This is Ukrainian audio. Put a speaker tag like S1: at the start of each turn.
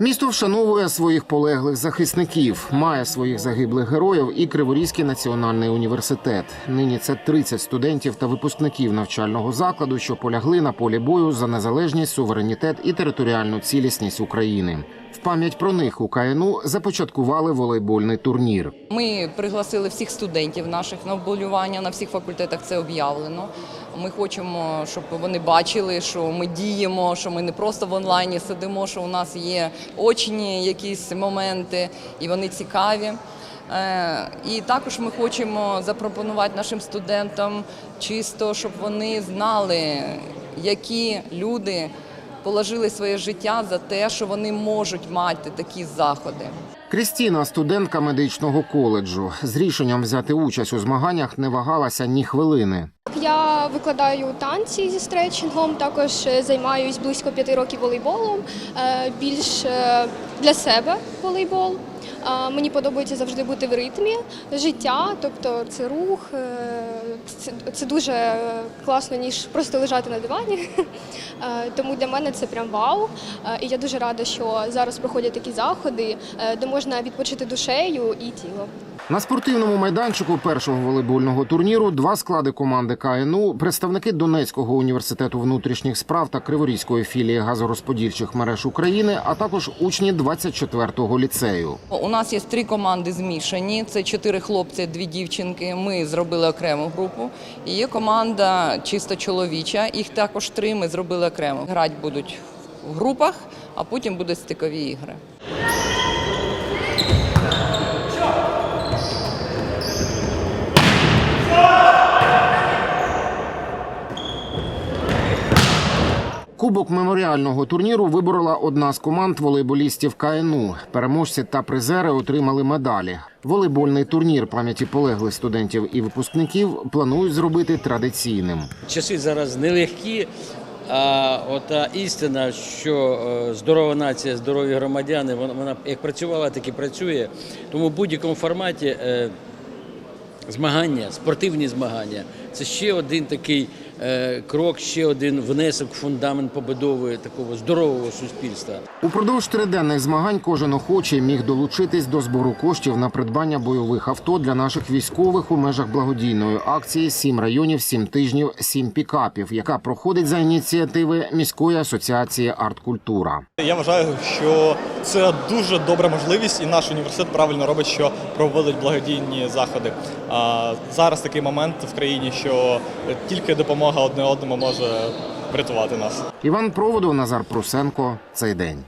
S1: Місто вшановує своїх полеглих захисників, має своїх загиблих героїв і Криворізький національний університет. Нині це 30 студентів та випускників навчального закладу, що полягли на полі бою за незалежність, суверенітет і територіальну цілісність України. В пам'ять про них у КНУ започаткували волейбольний турнір.
S2: Ми пригласили всіх студентів наших на вболювання на всіх факультетах. Це об'явлено. Ми хочемо, щоб вони бачили, що ми діємо, що ми не просто в онлайні сидимо, що у нас є очні якісь моменти, і вони цікаві. Е, І також ми хочемо запропонувати нашим студентам чисто, щоб вони знали, які люди положили своє життя за те, що вони можуть мати такі заходи.
S1: Крістіна, студентка медичного коледжу, з рішенням взяти участь у змаганнях не вагалася ні хвилини.
S3: Я викладаю танці зі стретчингом, також е, займаюсь близько п'яти років волейболом, е, більш е, для себе волейбол. Мені подобається завжди бути в ритмі життя, тобто це рух, це, це дуже класно, ніж просто лежати на дивані. Е, Тому для мене це прям вау. Е, І я дуже рада, що зараз проходять такі заходи, е, де можна відпочити душею і тілом.
S1: На спортивному майданчику першого волейбольного турніру два склади команди КНУ, представники Донецького університету внутрішніх справ та Криворізької філії газорозподільчих мереж України, а також учні 24-го ліцею.
S2: У нас є три команди змішані. Це чотири хлопці, дві дівчинки. Ми зробили окрему групу. І є команда чисто чоловіча. Їх також три. Ми зробили окремо. Грати будуть в групах, а потім будуть стикові ігри.
S1: Кубок меморіального турніру виборола одна з команд волейболістів КНУ. Переможці та призери отримали медалі. Волейбольний турнір пам'яті полеглих студентів і випускників планують зробити традиційним.
S4: Часи зараз нелегкі. А ота істина, що е, здорова нація, здорові громадяни, вона, як працювала, так і працює. Тому в будь-якому форматі е, змагання, спортивні змагання це ще один такий крок, ще один внесок в фундамент побудови такого здорового суспільства.
S1: Упродовж триденних змагань кожен охочий міг долучитись до збору коштів на придбання бойових авто для наших військових у межах благодійної акції Сім районів, сім тижнів, сім пікапів, яка проходить за ініціативи міської асоціації арткультура.
S5: Я вважаю, що це дуже добра можливість, і наш університет правильно робить, що проводить благодійні заходи. А зараз такий момент в країні, що тільки допомога одне одному може врятувати нас.
S1: Іван Проводов, Назар Прусенко. Цей день.